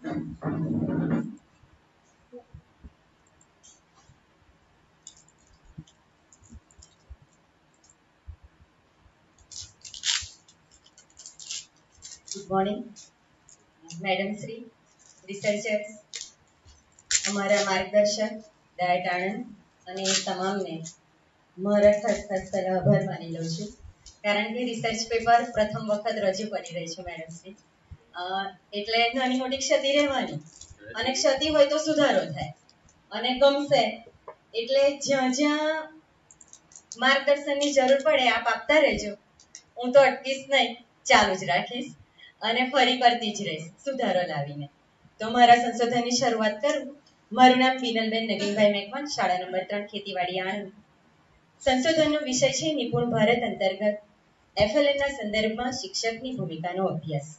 Good morning madam Shri researchers અમારા માર્ગદર્શક diet Anand અને તમામને મારા ખસખસ ખાસ આભાર માની લઉં છું. કારણ કે રિસર્ચ પેપર પ્રથમ વખત રજૂ કરી રહી છું મેડમ શ્રી એટલે નાની મોટી ક્ષતિ રહેવાની. અને ક્ષતિ હોય તો સુધારો થાય. અને ગમશે. એટલે જ્યાં જ્યાં માર્ગદર્શનની જરૂર પડે, આપ આપતા રહેજો. હું તો અટકીશ નહીં. ચાલુ જ રાખીશ. અને ફરી કરતી જ રહીશ. સુધારો લાવીને. તો મારા સંશોધનની શરૂઆત કરું. મારું નામ પીનલબેન નગીનભાઈ મેઘવાન, શાળા નંબર ત્રણ, ખેતીવાડી આણંદ. સંશોધનનો વિષય છે નિપુણ ભારત અંતર્ગત. FLN ના સંદર્ભમાં શિક્ષકની ભૂમિકાનો અભ્યાસ.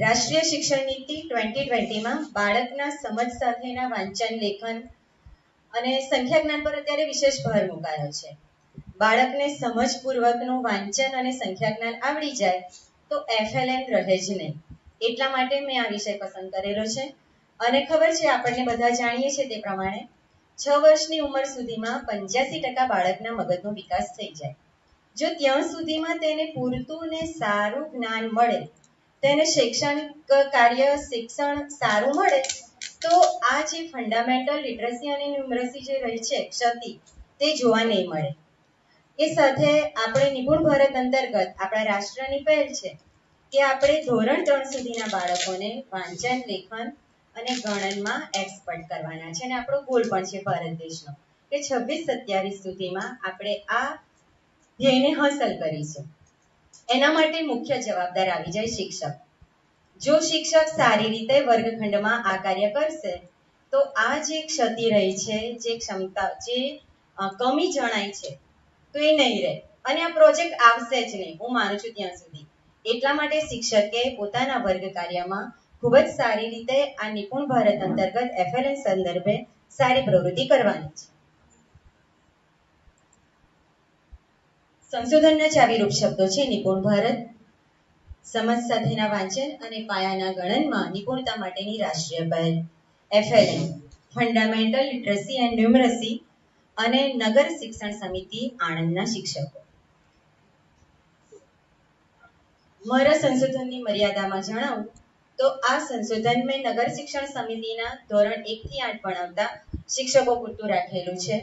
રાષ્ટ્રીય શિક્ષણ નીતિ ટ્વેન્ટી ટ્વેન્ટીમાં બાળકના સમજ સાથેના વાંચન, લેખન અને સંખ્યા જ્ઞાન પર અત્યારે વિશેષ ભાર મુકાયો છે. બાળકને સમજપૂર્વકનું વાંચન અને સંખ્યા જ્ઞાન આવડી જાય તો એફએલએન રહે જ નહીં. એટલા માટે મેં આ વિષય પસંદ કરેલો છે. અને ખબર છે, આપણને બધા જાણીએ છીએ તે પ્રમાણે, છ વર્ષની ઉંમર સુધીમાં પંચ્યાસી ટકા બાળકના મગજનો વિકાસ થઈ જાય. જો ત્યાં સુધીમાં તેને પૂરતું ને સારું જ્ઞાન મળે તેને શૈક્ષણિક કાર્ય, શિક્ષણ સારું મળે, તો આ જે ફંડામેન્ટલ લિટરસી અને ન્યુમરસી જે રહી છે ક્ષતિ, તે જોવા નહીં મળે. એ સાથે આપણે નિપુણ ભારત અંતર્ગત આપણા રાષ્ટ્રની પહેલ છે કે આપણે ધોરણ ત્રણ સુધીના બાળકોને વાંચન, લેખન અને ગણનમાં એક્સપર્ટ કરવાના છે. અને આપણો ગોલ પણ છે ભારત દેશનો કે છવ્વીસ સત્યાવીસ સુધીમાં આપણે આ ધ્યેયને હાંસલ કરીશું. એના માટે મુખ્ય જવાબદાર આવી જાય શિક્ષક. જો શિક્ષક સારી રીતે વર્ગખંડમાં આ કાર્ય કરશે, તો આ જે ક્ષતિ રહી છે, જે ક્ષમતા, જે કમી જણાય છે, તો એ નહીં રહે. અને આ પ્રોજેક્ટ આવશે જ નહીં. હું માનું છું ત્યાં સુધી. એટલા માટે શિક્ષકે પોતાના વર્ગ કાર્યમાં ખૂબ જ સારી રીતે આ નિપુણ ભારત અંતર્ગત એફએલએન સંદર્ભે સારી પ્રવૃત્તિ કરવાની છે. સંશોધનના ચાવીરૂપ શબ્દો છે, નિપુણ ભારત, સમજ સાથેના વાંચન અને પાયાના ગણનમાં નિપુણતા માટેની રાષ્ટ્રીય પહેલ. FLN fundamental literacy and numeracy અને નગર શિક્ષણ સમિતિ આણંદના શિક્ષકો. મારા સંશોધનની મર્યાદામાં જણાવું તો આ સંશોધન મેં નગર શિક્ષણ સમિતિના ધોરણ એકથી આઠ ભણાવતા શિક્ષકો પૂરતું રાખેલું છે.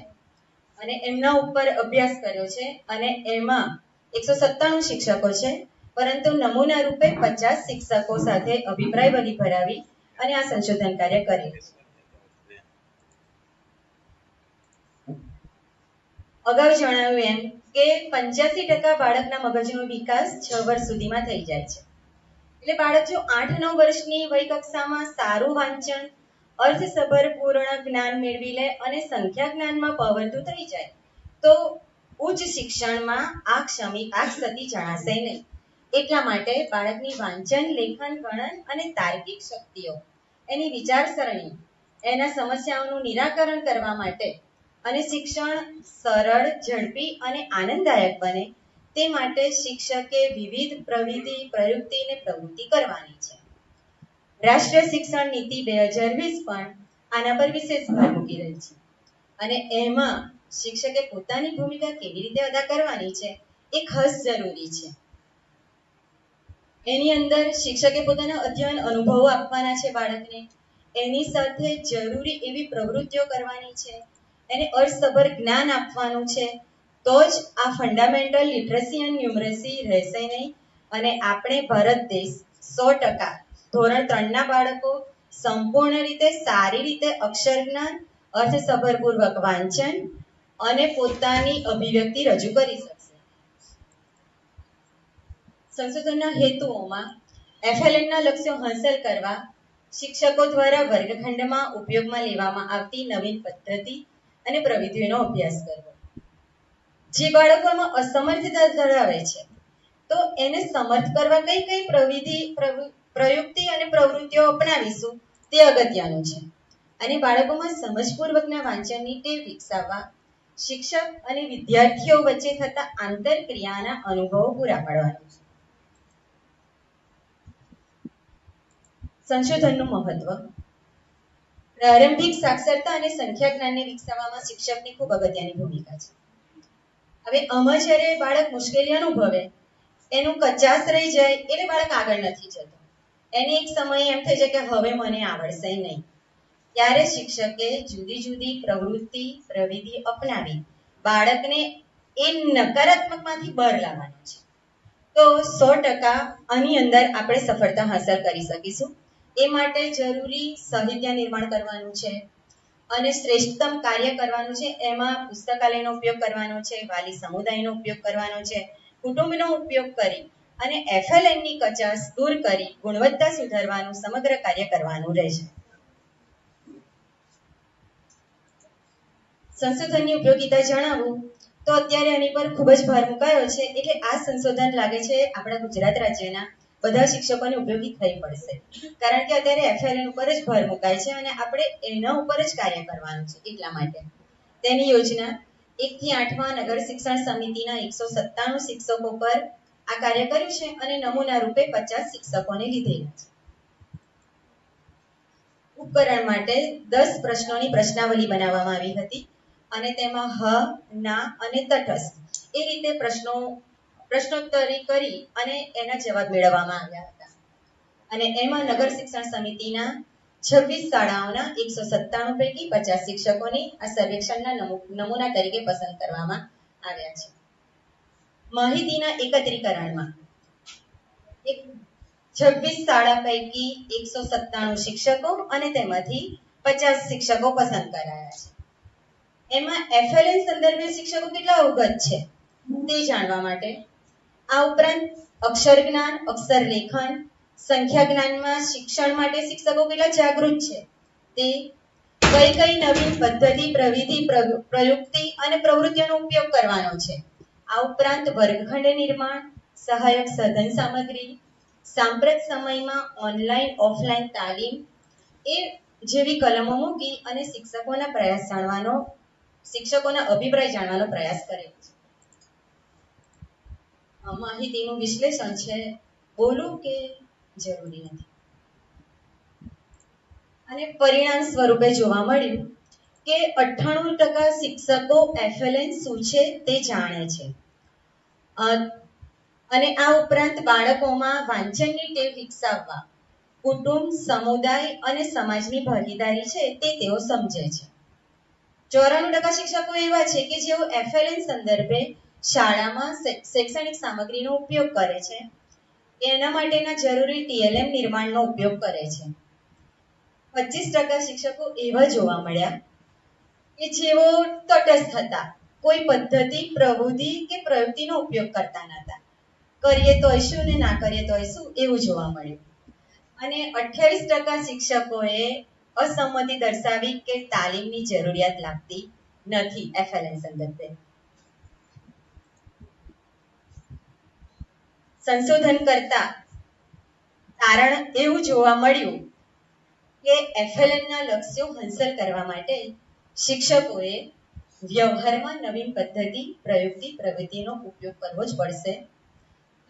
અને એમના ઉપર અભ્યાસ કર્યો છે અને એમાં એકસો સત્તાણું શિક્ષકો છે, પરંતુ નમૂના રૂપે પચાસ શિક્ષકો સાથે અભિપ્રાય બની ભરાવી અને આ સંશોધન કાર્ય કર્યું અગાઉ જણાવ્યું એમ કે પંચ્યાસી ટકા બાળકના મગજનો વિકાસ છ વર્ષ સુધીમાં થઈ જાય છે. એટલે બાળક જો આઠ નવ વર્ષની વય કક્ષામાં સારું વાંચન અર્થસભર પૂર્ણ જ્ઞાન મેળવી લે અને સંખ્યા જ્ઞાનમાં પવરતું થઈ જાય. તો ઉચ્ચ શિક્ષણમાં આ ક્ષમી આ ક્ષતિ જણાશે નહીં. એટલા માટે બાળકની વાંચન, લેખન ગણન અને તાર્કિક શક્તિઓ, એની વિચારસરણી, એના સમસ્યાઓનું નિરાકરણ કરવા માટે અને શિક્ષણ સરળ, ઝડપી અને આનંદદાયક બને તે માટે શિક્ષકે વિવિધ પ્રવિધિ પ્રયુક્તિ અને પ્રવૃત્તિ કરવાની છે. રાષ્ટ્રીય શિક્ષણ નીતિ બે હજાર વીસ પણ આના પર વિશેષ ભાર મૂકી રહી છે. અને એમાં શિક્ષકે પોતાની ભૂમિકા કેવી રીતે અદા કરવાની છે એ ખાસ જરૂરી છે. એની અંદર શિક્ષકે પોતાના અધ્યયન અનુભવો આપવાના છે બાળકને. એની સાથે જરૂરી એવી પ્રવૃત્તિઓ કરવાની છે. એને અર્થસભર જ્ઞાન આપવાનું છે. તો જ આ ફંડામેન્ટલ લિટરસી એન્ડ ન્યુમરસી રહેશે નહીં. અને આપણે ભારત દેશ સો ટકા ધોરણ ત્રણના બાળકો સંપૂર્ણ રીતે સારી રીતે અક્ષર જ્ઞાન અર્થસભરપૂર્વક વાંચન અને પોતાની અભિવ્યક્તિ રજૂ કરી શકશે. સંશોધનના હેતુઓમાં એફએલએનના લક્ષ્યો હાંસલ કરવા શિક્ષકો દ્વારા વર્ગખંડમાં ઉપયોગમાં લેવામાં આવતી નવીન પદ્ધતિ અને પ્રવિધિઓનો અભ્યાસ કરવો. જે બાળકોમાં અસમર્થતા ધરાવે છે, તો એને સમર્થ કરવા કઈ કઈ પ્રવિધિ પ્રવૃ- પ્રયુક્તિ અને પ્રવૃત્તિઓ અપનાવીશું, તે અગત્યનું છે. અને બાળકોમાં સમજપૂર્વકના વાંચનની ટેવ વિકસાવવા, શિક્ષક અને વિદ્યાર્થીઓ વચ્ચે થતા આંતરક્રિયાના અનુભવો પૂરા પાડવાનું છે. સંશોધનનું મહત્વ. પ્રારંભિક સાક્ષરતા અને સંખ્યા જ્ઞાનને વિકસાવવામાં શિક્ષકની ખૂબ અગત્યની ભૂમિકા છે. હવે અમર જ્યારે બાળક મુશ્કેલી અનુભવે, એનું કચાસ રહી જાય, એટલે બાળક આગળ નથી જતો. એને એક સમયે એમ થઈ જાય કે હવે મને આવડશે નહીં. ત્યારે શિક્ષકે જુદી જુદી પ્રવૃત્તિ પ્રવિધિ અપનાવી બાળકને એ નકારાત્મકમાંથી બહાર લાવવાનો છે. તો સો ટકા આની અંદર આપણે સફળતા હાંસલ કરી શકીશું. એ માટે જરૂરી સાહિત્ય નિર્માણ કરવાનું છે અને શ્રેષ્ઠતમ કાર્ય કરવાનું છે. એમાં પુસ્તકાલયનો ઉપયોગ કરવાનો છે, વાલી સમુદાયનો ઉપયોગ કરવાનો છે, કુટુંબનો ઉપયોગ કરી અને એફએલએનની ની કચાસ દૂર કરી ગુણવત્તા સુધારવાનું સમગ્ર કાર્ય કરવાનું રહેશે. સંશોધનની ઉપયોગિતા જણાવું તો અત્યારે આની પર ખૂબ જ ભાર મુકાયો છે એટલે આ સંશોધન લાગે છે આપણા ગુજરાત રાજ્યના બધા શિક્ષકોને ઉપયોગી થઈ પડશે. કારણ કે અત્યારે એફએલએન ઉપર જ ભાર મુકાય છે અને આપણે એના ઉપર જ કાર્ય કરવાનું છે એટલા માટે. તેની યોજના એક થી આઠમા નગર શિક્ષણ સમિતિના એકસો સત્તાણું શિક્ષકો પર આ કાર્ય કર્યું છે અને નમૂના રૂપે પચાસ શિક્ષકોને લીધેલા છે. ઉપકરણ માટે દસ પ્રશ્નોની પ્રશ્નાવલી બનાવવામાં આવી હતી અને તેમાં હ, ના અને તટસ્થ. એ રીતે પ્રશ્નો, પ્રશ્નોત્તરી કરી અને એના જવાબ મેળવવામાં આવ્યા હતા. અને એમાં નગર શિક્ષણ સમિતિના છવ્વીસ શાળાઓના એકસો સત્તાણું પૈકી પચાસ શિક્ષકોની આ સર્વેક્ષણના નમૂ- નમૂના તરીકે પસંદ કરવામાં આવ્યા છે. માહિતીના એકત્રીકરણમાં. એક છવ્વીસ શાળા પૈકી એકસો સત્તાણું શિક્ષકો અને તેમાંથી પચાસ શિક્ષકો પસંદ કરાયા છે. એમાં એફએલએન સંદર્ભે શિક્ષકો કેટલા અવગત છે તે જાણવા માટે આ ઉપરાંત અક્ષર જ્ઞાન, અક્ષર લેખન, સંખ્યા જ્ઞાનમાં શિક્ષણ માટે શિક્ષકો કેટલા જાગૃત છે તે કઈ કઈ નવીન પદ્ધતિ, પ્રવિધિ પ્રયુ- પ્રયુક્તિ અને પ્રવૃત્તિઓનો ઉપયોગ કરવાનો છે. આ ઉપરાંત વર્ગખંડ નિર્માણ, સહાયક સાધન સામગ્રી, સાંપ્રત સમયમાં ઓનલાઈન, ઓફલાઈન તાલીમ એ જેવી કલમો મૂકી અને શિક્ષકોના પ્રયાસ જાણવાનો, શિક્ષકોના અભિપ્રાય જાણવાનો પ્રયાસ કરે છે. માહિતીનું વિશ્લેષણ છે, બોલું કે જરૂરી નથી? અને પરિણામ સ્વરૂપે જોવા મળ્યું કે અઠ્ઠાણું ટકા શિક્ષકો એફએલએન શું છે તે જાણે છે. અને આ ઉપરાંત બાળકોમાં વાંચનની ટેવ વિકસાવવા, કુટુંબ, સમુદાય અને સમાજની ભાગીદારી છે તે તેઓ સમજે છે. ચોરાણું ટકા શિક્ષકો એવા છે કે જેઓ એફએલએન સંદર્ભે શાળામાં શૈક્ષણિક સામગ્રીનો ઉપયોગ કરે છે. એના માટેના જરૂરી ટીએલએમ નિર્માણનો ઉપયોગ કરે છે. પચીસ ટકા શિક્ષકો એવા જોવા મળ્યા કે જેઓ તટસ્થ હતા. કોઈ પદ્ધતિ, પ્રવૃત્તિ કે પ્રવૃત્તિનો ઉપયોગ કરતા નહોતા કરીએ તો શું ને ના કરીએ તો શું એવું જોવા મળ્યું. અને અઠ્યાવીસ ટકા શિક્ષકોએ અસંમતિ દર્શાવી કે તાલીમની જરૂરિયાત લાગતી નથી એફએલએન સંદર્ભે. સંશોધન કરતા કારણ એવું જોવા મળ્યું કે એફએલએન ના લક્ષ્યો હાંસલ કરવા માટે શિક્ષકોએ વ્યવહારમાં નવીન પદ્ધતિ, પ્રયુક્તિ પ્રવૃત્તિનો ઉપયોગ કરવો જ પડશે.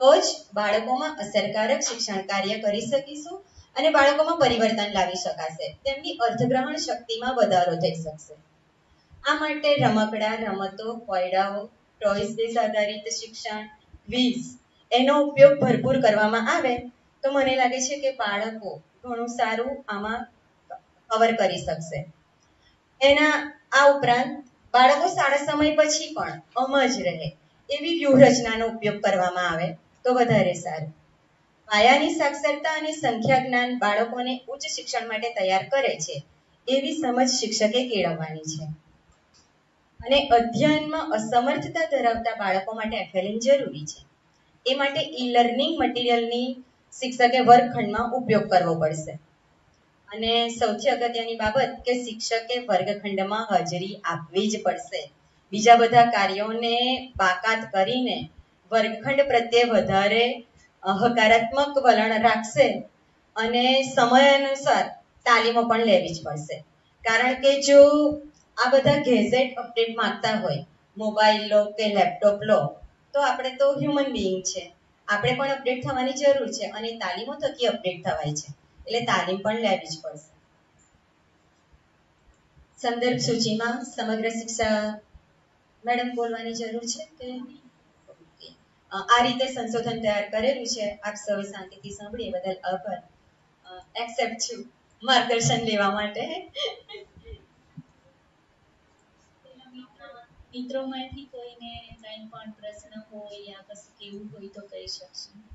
તો જ બાળકોમાં અસરકારક શિક્ષણ કાર્ય કરી શકીશું અને બાળકોમાં પરિવર્તન લાવી શકાશે. તેમની અર્થગ્રહણ શક્તિમાં વધારો થઈ શકશે. આ માટે રમકડા, રમતો કોયડાઓ ટોયસ બેઝ આધારિત શિક્ષણ, ક્વિઝ એનો ઉપયોગ ભરપૂર કરવામાં આવે તો મને લાગે છે કે બાળકો ઘણું સારું આમાં કવર કરી શકશે. એના આ ઉપરાંત બાળકો શાળા સમય પછી પણ અમજ રહે. એવી વ્યૂહરચનાનો ઉપયોગ કરવામાં આવે તો વધારે સારું. પાયાની સાક્ષરતા અને સંખ્યા જ્ઞાન બાળકોને ઉચ્ચ શિક્ષણ માટે તૈયાર કરે છે, એવી સમજ શિક્ષકે કેળવવાની છે. અને અધ્યયનમાં અસમર્થતા ધરાવતા બાળકો માટે એફએલએન જરૂરી છે. એ માટે ઈ લર્નિંગ મટીરિયલની શિક્ષકે વર્ગખંડમાં ઉપયોગ કરવો પડશે. અને સૌથી અગત્યની બાબત કે શિક્ષકે વર્ગખંડમાં હાજરી આપવી જ પડશે. બીજા બધા કાર્યોને બાકાત કરીને વર્ગખંડ પ્રત્યે વધારે હકારાત્મક વલણ રાખશે અને સમય અનુસાર તાલીમો પણ લેવી જ પડશે. કારણ કે જો આ બધા ગેઝેટ અપડેટ માંગતા હોય, મોબાઈલ લો કે લેપટોપ લો, તો આપણે તો હ્યુમન બિઈંગ છે. આપણે પણ અપડેટ થવાની જરૂર છે અને તાલીમો થકી અપડેટ થવાય છે. એટલે તાલીમ પણ લેવી જ પડશે. સંદર્ભ સૂચિમાં સમગ્ર શિક્ષા મેડમ બોલવાની જરૂર છે કે આ રીતે સંશોધન તૈયાર કરેલું છે. આપ સૌએ શાંતિથી સાંભળી. બદલ આભાર. એક્સેપ્ટ છું માર્ગદર્શન લેવા માટે. મિત્રો- મિત્રોમાંથી કોઈને કંઈ પણ પ્રશ્ન હોય યા કશું કેવું હોય તો કહી શકશે.